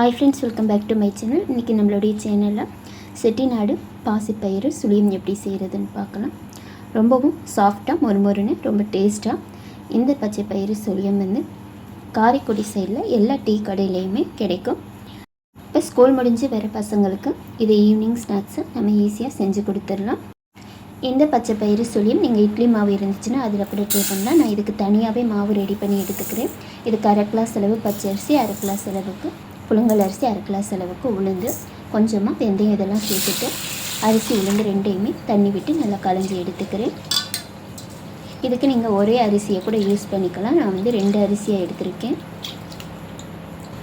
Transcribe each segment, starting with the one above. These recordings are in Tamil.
Hi friends welcome back to my channel இன்றைக்கி நம்மளுடைய சேனலில் செட்டிநாடு பாசிப்பயிறு சுழியம் எப்படி செய்கிறதுன்னு பார்க்கலாம். ரொம்பவும் சாஃப்டாக மொறுமொறுன்னு ரொம்ப டேஸ்ட்டாக இந்த பச்சை பயிறு சுழியம் வந்து காரைக்குடி சைடில் எல்லா டீ கடையிலையுமே கிடைக்கும். இப்போ ஸ்கூல் முடிஞ்சு வர பசங்களுக்கு இது ஈவினிங் ஸ்நாக்ஸை நம்ம ஈஸியாக செஞ்சு கொடுத்துடலாம். இந்த பச்சை பயிறு சொல்லியும் நீங்கள் இட்லி மாவு இருந்துச்சுன்னா அதில் கூட ட்ரை பண்ணலாம். நான் இதுக்கு தனியாகவே மாவு ரெடி பண்ணி எடுத்துக்கிறேன். இதுக்கு அரை கிளாஸ் அளவு பச்சரிசி அரை கிளாஸ் அளவுக்கு. புழுங்கல் அரிசி அரை கிளாஸ் அளவுக்கு உளுந்து கொஞ்சமாக வெந்தயம் இதெல்லாம் சேர்த்துட்டு அரிசி உளுந்து ரெண்டையுமே தண்ணி விட்டு நல்லா களைஞ்சி எடுத்துக்கிறேன். இதுக்கு நீங்கள் ஒரே அரிசியை கூட யூஸ் பண்ணிக்கலாம். நான் வந்து ரெண்டு அரிசியாக எடுத்திருக்கேன்.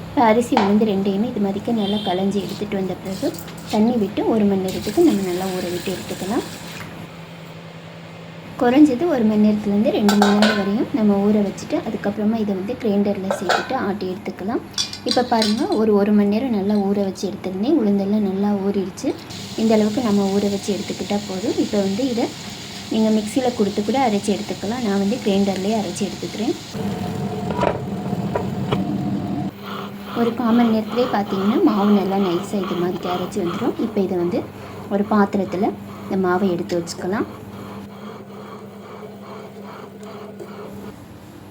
இப்போ அரிசி உளுந்து ரெண்டையுமே இது மாதிரிக்கு நல்லா களைஞ்சி எடுத்துகிட்டு வந்த பிறகு தண்ணி விட்டு ஒரு மணி நேரத்துக்கு நம்ம நல்லா ஊற விட்டு எடுத்துக்கலாம். குறைஞ்சது ஒரு மணி நேரத்துலேருந்து ரெண்டு மணி நேரம் வரையும் நம்ம ஊற வச்சுட்டு அதுக்கப்புறமா இதை வந்து கிரைண்டரில் சேர்த்துட்டு ஆட்டி எடுத்துக்கலாம். இப்போ பாருங்கள் ஒரு ஒரு மணி நேரம் நல்லா ஊற வச்சு எடுத்துருந்தேன் உளுந்தெல்லாம் நல்லா ஊறிடுச்சு. இந்த அளவுக்கு நம்ம ஊற வச்சு எடுத்துக்கிட்டால் போதும். இப்போ வந்து இதை நீங்கள் மிக்சியில் கொடுத்து கூட அரைச்சி எடுத்துக்கலாம். நான் வந்து கிரைண்டர்லேயே அரைச்சி எடுத்துக்கிறேன். ஒரு காமன் நேரத்துலேயே பார்த்தீங்கன்னா மாவு நல்லா நைஸாக இது மாதிரி அரைச்சி வந்துடும். இப்போ இதை வந்து ஒரு பாத்திரத்தில் இந்த மாவை எடுத்து வச்சுக்கலாம்.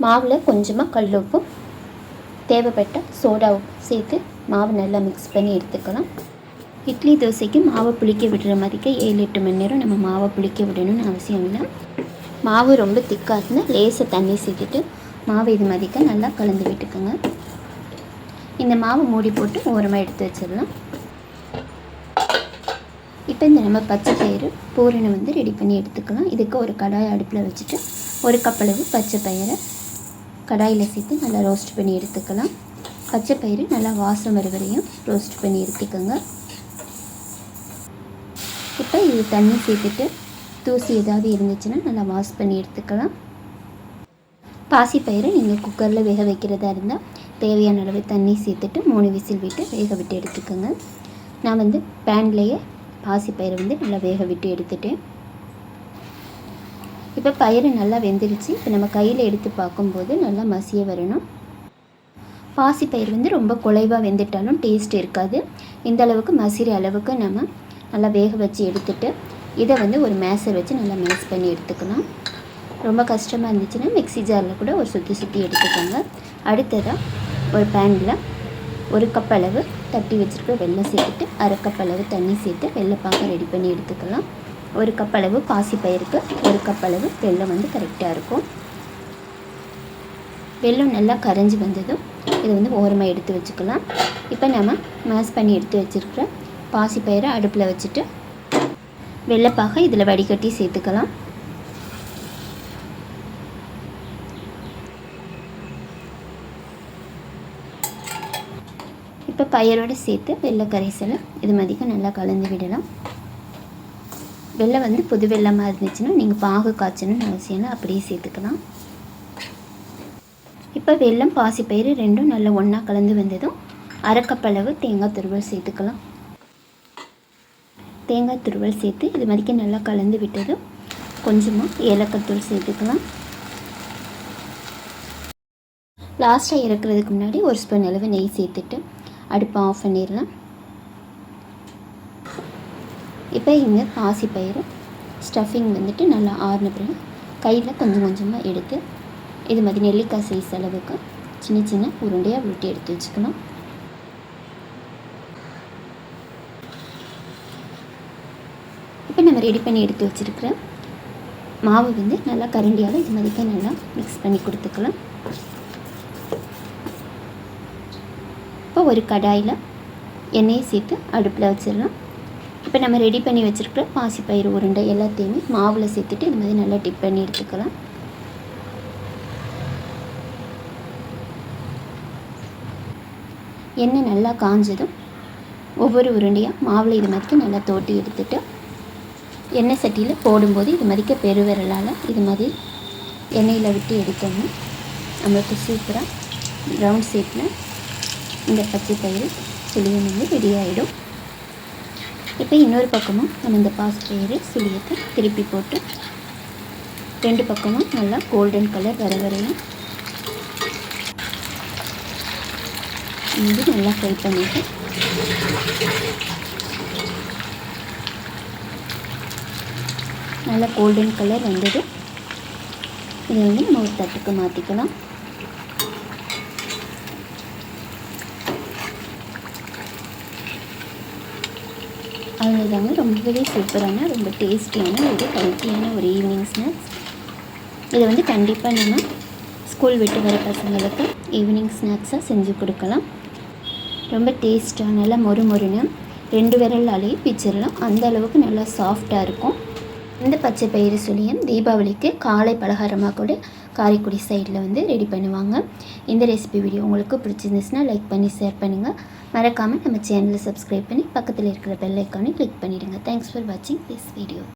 மாவில் கொஞ்சமாக கல் உப்பும் தேவைப்பட்ட சோடா உப்பு சேர்த்து மாவு நல்லா மிக்ஸ் பண்ணி எடுத்துக்கலாம். இட்லி தோசைக்கு மாவை புளிக்க விடுற மாதிரிக்கு ஏழு எட்டு மணி நேரம் நம்ம மாவை புளிக்க விடணும்னு அவசியம் இல்லை. மாவு ரொம்ப திக்காக இருந்தால் லேசாக தண்ணி சேர்த்துட்டு மாவு இது மாதிரிக்க நல்லா கலந்து விட்டுக்கோங்க. இந்த மாவு மூடி போட்டு ஓரமாக எடுத்து வச்சிடலாம். இப்போ இந்த நம்ம பச்சை பயிறு பூரணை வந்து ரெடி பண்ணி எடுத்துக்கலாம். இதுக்கு ஒரு கடாய் அடுப்பில் வச்சுட்டு ஒரு கப்பளவு பச்சை பயிரை கடாயில் சேர்த்து நல்லா ரோஸ்ட் பண்ணி எடுத்துக்கலாம். பச்சை பயிறு நல்லா வாசம் வர வரையும் ரோஸ்ட் பண்ணி எடுத்துக்கோங்க. இப்போ இது தண்ணி சேர்த்துட்டு தூசி ஏதாவது இருந்துச்சுன்னா நல்லா வாஷ் பண்ணி எடுத்துக்கலாம். பாசிப்பயிறு நீங்கள் குக்கரில் வேக வைக்கிறதா இருந்தால் தேவையான அளவு தண்ணி சேர்த்துட்டு மூணு விசில் விட்டு வேக விட்டு எடுத்துக்கோங்க. நான் வந்து பேன்லேயே பாசிப்பயிரை வந்து நல்லா வேக விட்டு எடுத்துட்டேன். இப்போ பயிறு நல்லா வெந்துருச்சு. இப்போ நம்ம கையில் எடுத்து பார்க்கும்போது நல்லா மசிய வரணும். பாசிப்பயிர் வந்து ரொம்ப குலைவாக வெந்துட்டாலும் டேஸ்ட் இருக்காது. இந்த அளவுக்கு மசிற அளவுக்கு நம்ம நல்லா வேக வச்சு எடுத்துட்டு இதை வந்து ஒரு மேசர் வச்சு நல்லா மேஸ் பண்ணி எடுத்துக்கலாம். ரொம்ப கஷ்டமாக இருந்துச்சுன்னா மிக்ஸி ஜாரில் கூட ஒரு சுற்றி சுற்றி எடுத்துக்கோங்க. அடுத்ததாக ஒரு பேனில் ஒரு கப் அளவு தட்டி வச்சுருக்க வெள்ளம் சேர்த்துட்டு அரை கப் அளவு தண்ணி சேர்த்து வெள்ளைப்பாக ரெடி பண்ணி எடுத்துக்கலாம். ஒரு கப் அளவு பாசிப்பயிருக்கு ஒரு கப் அளவு வெள்ளம் வந்து கரெக்டாக இருக்கும். வெல்லம் நல்லா கரைஞ்சி வந்ததும் இதை வந்து ஓரமாக எடுத்து வச்சுக்கலாம். இப்போ நம்ம மேஷ் பண்ணி எடுத்து வச்சுருக்கிற பாசிப்பயிரை அடுப்பில் வச்சுட்டு வெள்ளைப்பாக இதில் வடிகட்டி சேர்த்துக்கலாம். இப்போ பயிரோடு சேர்த்து வெள்ளை கரைசலை இது மதிக்க நல்லா கலந்து விடலாம். வெள்ளை வந்து புது வெள்ளமாக இருந்துச்சுன்னா நீங்கள் பாகு காய்ச்சணும்னு அவசியம் இல்லை அப்படியே சேர்த்துக்கலாம். இப்போ வெள்ளம் பாசிப்பயிறு ரெண்டும் நல்லா ஒன்றா கலந்து வந்ததும் அரைக்கப்பளவு தேங்காய் துருவல் சேர்த்துக்கலாம். தேங்காய் துருவல் சேர்த்து இது மாதிரிக்கு நல்லா கலந்து விட்டதும் கொஞ்சமாக ஏலக்காய்த்தூள் சேர்த்துக்கலாம். லாஸ்ட்டாக இறக்குறதுக்கு முன்னாடி ஒரு ஸ்பூன் அளவு நெய் சேர்த்துட்டு அடுப்பை ஆஃப் பண்ணிடலாம். இப்போ இங்கே பாசி பயிறு ஸ்டஃபிங் வந்துட்டு நல்லா ஆறுன பிறகு கையில் கொஞ்சம் கொஞ்சமாக எடுத்து இது மாதிரி நெல்லிக்காய் சைஸ் அளவுக்கு சின்ன சின்ன உருண்டையாக உருட்டி எடுத்து வச்சுக்கலாம் இப்போ நம்ம ரெடி பண்ணி எடுத்து வச்சுருக்கிற மாவு வந்து நல்லா கரண்டியால் இது மாதிரிக்க நல்லா மிக்ஸ் பண்ணி கொடுத்துக்கலாம். இப்போ ஒரு கடாயில் எண்ணெயை சேர்த்து அடுப்பில் வச்சிடலாம். இப்போ நம்ம ரெடி பண்ணி வச்சுருக்கிற பாசிப்பயிறு உருண்டை எல்லாத்தையுமே மாவில் சேர்த்துட்டு இந்த மாதிரி நல்லா டிப் பண்ணி எடுத்துக்கலாம். எண்ணெய் நல்லா காஞ்சதும் ஒவ்வொரு உருண்டையாக மாவில் இது மாதிரிக்கு நல்லா தோட்டி எடுத்துட்டு எண்ணெய் சட்டியில் போடும்போது இது மாதிரிக்க பெருவிரலால் இது மாதிரி எண்ணெயில் விட்டு எடுத்தோம்னா நம்மளுக்கு சூப்பராக ரவுண்ட் ஷேப்பில் இந்த பச்சை பயிறு சுழியம் வந்து ரெடி ஆகிடும் இப்போ இன்னொரு பக்கமும் நம்ம இந்த பாசிப்பயிறு சுழியத்தை திருப்பி போட்டு ரெண்டு பக்கமும் நல்லா கோல்டன் கலர் வர வரையும் இது நல்லா ஃப்ரை பண்ணிவிட்டு நல்லா கோல்டன் கலர் வந்தது இதை வந்து நம்ம ஒரு தட்டுக்கு மாற்றிக்கலாம் அவ்வளோதாங்க ரொம்பவே சூப்பரான ரொம்ப டேஸ்டியான ஒரு ஹெல்த்தியான ஒரு ஈவினிங் ஸ்நாக்ஸ் இதை வந்து கண்டிப்பாக நம்ம ஸ்கூல் விட்டு வர பசங்களுக்கு ஈவினிங் ஸ்நாக்ஸாக செஞ்சு கொடுக்கலாம். ரொம்ப டேஸ்ட்டாக நல்லா மொறு மொறுன்னு ரெண்டு விரலாலேயே பிச்சிடலாம் அந்த அளவுக்கு நல்லா சாஃப்டாக இருக்கும். இந்த பச்சை பயிறு சுழியம் தீபாவளிக்கு காலை பலகாரமாக கூட காரைக்குடி சைடில் வந்து ரெடி பண்ணுவாங்க. இந்த ரெசிபி வீடியோ உங்களுக்கு பிடிச்சிருந்துச்சுன்னா லைக் பண்ணி ஷேர் பண்ணுங்கள் மறக்காமல் நம்ம சேனலை சப்ஸ்கிரைப் பண்ணி பக்கத்தில் இருக்கிற பெல் ஐக்கானை கிளிக் பண்ணிவிடுங்க தேங்க்ஸ் ஃபார் வாட்சிங் திஸ் வீடியோ